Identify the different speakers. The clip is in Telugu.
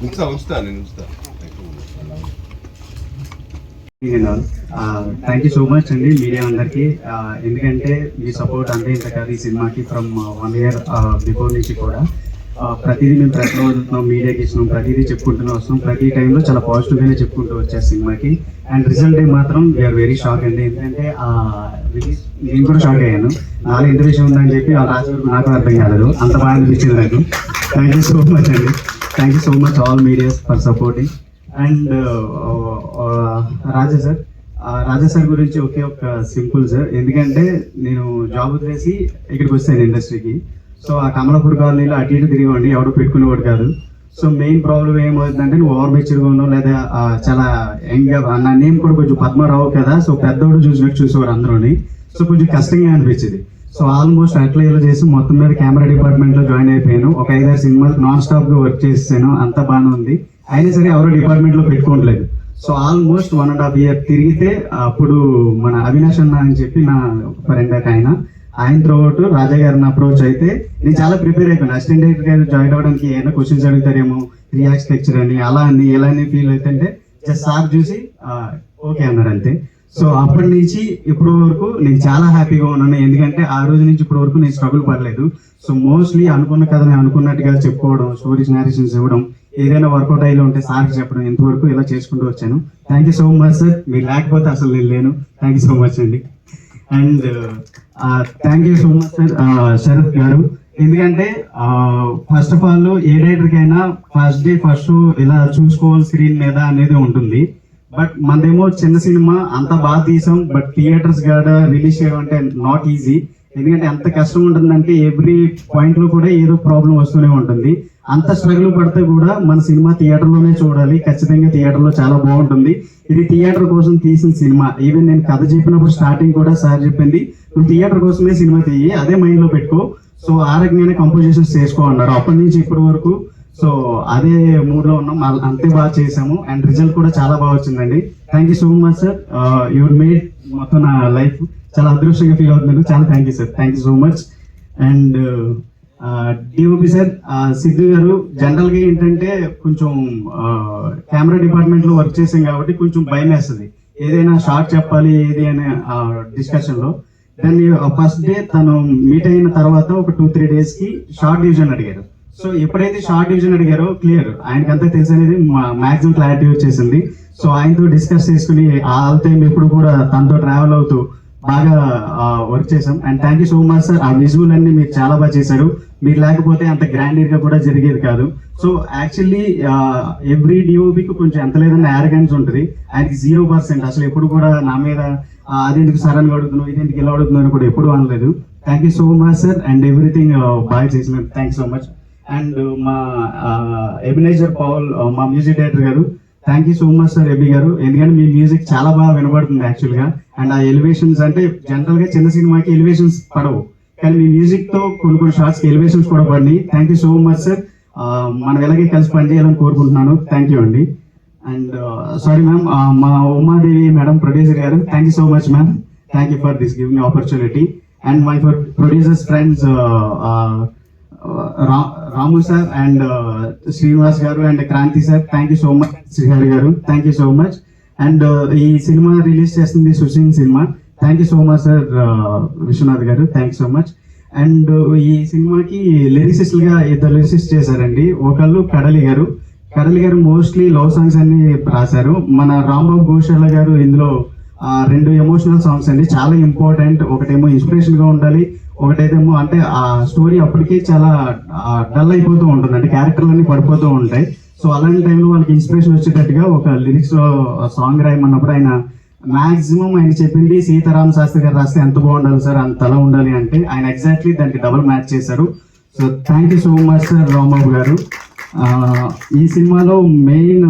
Speaker 1: ఉంచుతా ఉంచుతా నేను ఉంచుతా
Speaker 2: థ్యాంక్ యూ సో మచ్ అండి మీడియా అందరికీ ఎందుకంటే మీ సపోర్ట్ అంతే ఇంత కాదు ఈ సినిమాకి ఫ్రమ్ వన్ ఇయర్ బిఫోర్ నుంచి కూడా. ప్రతిదీ మేము ప్రశ్న వదులుతున్నాం మీడియాకి ఇస్తున్నాం ప్రతిదీ చెప్పుకుంటూనే వస్తాం ప్రతి టైంలో చాలా పాజిటివ్గానే చెప్పుకుంటూ వచ్చారు సినిమాకి. అండ్ రిజల్ట్ డే మాత్రం వీఆర్ వెరీ షాక్ అండి. ఎందుకంటే రిలీజ్ నేను కూడా షాక్ అయ్యాను. నాలో ఎంత విషయం ఉందని చెప్పి ఆ రాజు నాకు అర్థం కాలేదు. అంత బాగా అనిపించింది నాకు. థ్యాంక్ యూ సో మచ్ అండి. Thank you so much all medias for supporting and Raja sir Raja sir గురించి ఒకే ఒక సింపుల్ సార్ ఎందుకంటే నేను జాబ్ వదిలేసి ఇక్కడికి వస్తాను ఇండస్ట్రీకి సో ఆ కమలపూర్ కాలనీలో అటు ఇటు తిరిగండి ఎవడో పెట్టుకునేవాడు కాదు. సో మెయిన్ ప్రాబ్లం ఏమవుతుందంటే నువ్వు ఓవర్ మెచ్యూర్గా ఉన్నావు లేదా చాలా యంగ్గా నా నేమ్ కూడా కొంచెం పద్మరావు కదా సో పెద్దోడు చూసినట్టు చూసేవారు అందరూని. సో కొంచెం కష్టంగా అనిపించింది. సో ఆల్మోస్ట్ అట్లా ఇలా చేసి మొత్తం మీద కెమెరా డిపార్ట్మెంట్లో జాయిన్ అయిపోయాను. ఒక ఐదారు సినిమాలు నాన్ స్టాప్గా వర్క్ చేసాను అంతా బాగానే ఉంది. అయినా సరే ఎవరో డిపార్ట్మెంట్లో పెట్టుకోవట్లేదు. So almost one and half year తిరిగితే అప్పుడు మన అవినాష్ అన్న అని చెప్పి నా ఫ్రెండ్ ఆయన ఆయన త్రోట్ రాజా గారిని అప్రోచ్ అయితే నేను చాలా ప్రిపేర్ అయిపోయాను. అసిస్టెంట్ డైరెక్టర్ గారు జాయిన్ అవ్వడానికి ఏమైనా క్వశ్చన్స్ అడుగుతారేమో రియాక్ట్ లెక్చర్ అని అలా అని ఎలా అని ఫీల్ అవుతుంటే జస్ట్ సార్ చూసి ఓకే అన్నారు అంతే. సో అప్పటి నుంచి ఇప్పటి వరకు నేను చాలా హ్యాపీగా ఉన్నాను. ఎందుకంటే ఆ రోజు నుంచి ఇప్పటి వరకు నేను స్ట్రగుల్ పడలేదు. సో మోస్ట్లీ అనుకున్న కథ నేను అనుకున్నట్టుగా చెప్పుకోవడం స్టోరీస్ నేరేషన్స్ ఇవ్వడం ఏదైనా వర్కౌట్ అయ్యి ఉంటే సార్ చెప్పడం ఇంతవరకు ఇలా చేసుకుంటూ వచ్చాను. Thank you so much sir మీరు లేకపోతే అసలు నేను లేను. థ్యాంక్ యూ సో మచ్ అండి. And thank you so much sir Sharath garu. ఎందుకంటే ఫస్ట్ ఆఫ్ ఆల్ ఏ డైరెక్టర్కైనా ఫస్ట్ డే ఫస్ట్ షో ఇలా చూసుకోవాలి స్క్రీన్ మీద అనేది ఉంటుంది. బట్ మనదేమో చిన్న సినిమా అంత బాగా తీసాం బట్ థియేటర్స్ కాడ రిలీజ్ చేయడం అంటే నాట్ ఈజీ ఎందుకంటే ఎంత కష్టం ఉంటుందంటే ఎవ్రీ పాయింట్లో కూడా ఏదో ప్రాబ్లం వస్తూనే ఉంటుంది. అంత స్ట్రగుల్ పడితే కూడా మన సినిమా థియేటర్లోనే చూడాలి. ఖచ్చితంగా థియేటర్లో చాలా బాగుంటుంది. ఇది థియేటర్ కోసం తీసిన సినిమా. ఈవెన్ నేను కథ చెప్పినప్పుడు స్టార్టింగ్ కూడా సార్ చెప్పింది నువ్వు థియేటర్ కోసమే సినిమా తీయి అదే మైండ్లో పెట్టుకో. సో ఆ రకంగానే కంపోజిషన్స్ చేసుకో అన్నారు అప్పటి నుంచి ఇప్పటి వరకు. సో అదే మూడ్లో ఉన్నాం అంతే బాగా చేసాము అండ్ రిజల్ట్ కూడా చాలా బాగా వచ్చిందండి. Thank you so much sir your made మొత్తం నా లైఫ్ చాలా అదృష్టంగా ఫీల్ అవుతున్నాను చాలా thank you sir thank you so much and DOP sir Siddhu garu జనరల్గా ఏంటంటే కొంచెం కెమెరా డిపార్ట్మెంట్లో వర్క్ చేసాం కాబట్టి కొంచెం భయం వేస్తుంది. ఏదైనా షార్ట్ చెప్పాలి ఏది అనే డిస్కషన్లో. దాన్ని ఫస్ట్ డే తను మీట్ అయిన తర్వాత ఒక టూ త్రీ డేస్కి షార్ట్ డివిజన్ అడిగారు. సో ఎప్పుడైతే షార్ట్ డివిజన్ అడిగారో క్లియర్ ఆయనకంతా తెలుసు అనేది మాక్సిమం క్లారిటీ వచ్చేసింది. సో ఆయనతో డిస్కస్ చేసుకుని ఆల్ టైం ఎప్పుడు కూడా తనతో ట్రావెల్ అవుతూ బాగా వర్క్ చేసాం. And thank you so much sir ఆ విజువల్ అన్ని మీరు చాలా బాగా చేశారు. మీరు లేకపోతే అంత గ్రాండీర్గా కూడా జరిగేది కాదు. సో యాక్చువల్లీ ఎవ్రీ డిఓబికి కొంచెం ఎంత లేదన్న యారగెన్స్ ఉంటుంది. ఆయనకి జీరో పర్సెంట్ అసలు ఎప్పుడు కూడా నా మీద అదేందుకు సార్ అని అడుగుతున్నావు? ఇదేందుకు ఇలా అడుగుతున్నావు? అని కూడా ఎప్పుడు అనలేదు. Thank you so much sir and everything బాగా చేసిన థ్యాంక్ సో మచ్ అండ్ మా ఎబినైజర్ పౌల్ మా music director garu thank you so much sir Ebi garu. ఎందుకంటే మీ మ్యూజిక్ చాలా బాగా వినబడుతుంది యాక్చువల్గా అండ్ ఆ ఎలివేషన్స్ అంటే జనరల్గా చిన్న సినిమాకి ఎలివేషన్స్ పడవు. కానీ మీ మ్యూజిక్తో కొన్ని కొన్ని షార్ట్స్కి ఎలివేషన్స్ కూడా పడినాయి. Thank you so much sir మనం ఎలాగే కలిసి పనిచేయాలని కోరుకుంటున్నాను. థ్యాంక్ యూ అండి. అండ్ సారీ మ్యామ్ మా Umadevi madam producer garu thank you so much ma'am thank you for this giving opportunity and my for producers friends Ramu sir and Srinivas garu and Kranthi sir thank you so much Srihari garu thank you so much and ఈ సినిమా రిలీజ్ చేస్తుంది Sushin cinema thank you so much sir Vishwanath garu. Thank so much and ఈ సినిమాకి లిరిసిస్ట్గా ఇద్దరు లిరిసిస్ట్ చేశారండి. ఒకళ్ళు కడలి గారు. కడలి గారు మోస్ట్లీ లవ్ సాంగ్స్ అన్ని రాశారు. మన రాంబాబు ఘోషాల గారు ఇందులో రెండు ఎమోషనల్ సాంగ్స్ అండి. చాలా ఇంపార్టెంట్ ఒకటేమో ఇన్స్పిరేషన్గా ఉండాలి. ఒకటైతేమో అంటే ఆ స్టోరీ అప్పటికే చాలా డల్ అయిపోతూ ఉంటుంది. అంటే క్యారెక్టర్లు అన్ని పడిపోతూ ఉంటాయి. సో అలాంటి టైంలో వాళ్ళకి ఇన్స్పిరేషన్ వచ్చేటట్టుగా ఒక లిరిక్స్లో సాంగ్ రాయమన్నప్పుడు ఆయన మాక్సిమం ఆయన చెప్పింది సీతారామ శాస్త్రి గారు రాస్తే ఎంత బాగుండాలి సార్ అంత అలా ఉండాలి అంటే ఆయన ఎగ్జాక్ట్లీ దానికి డబుల్ మ్యాచ్ చేశారు. So thank you so much sir Rambabu garu. ఈ సినిమాలో మెయిన్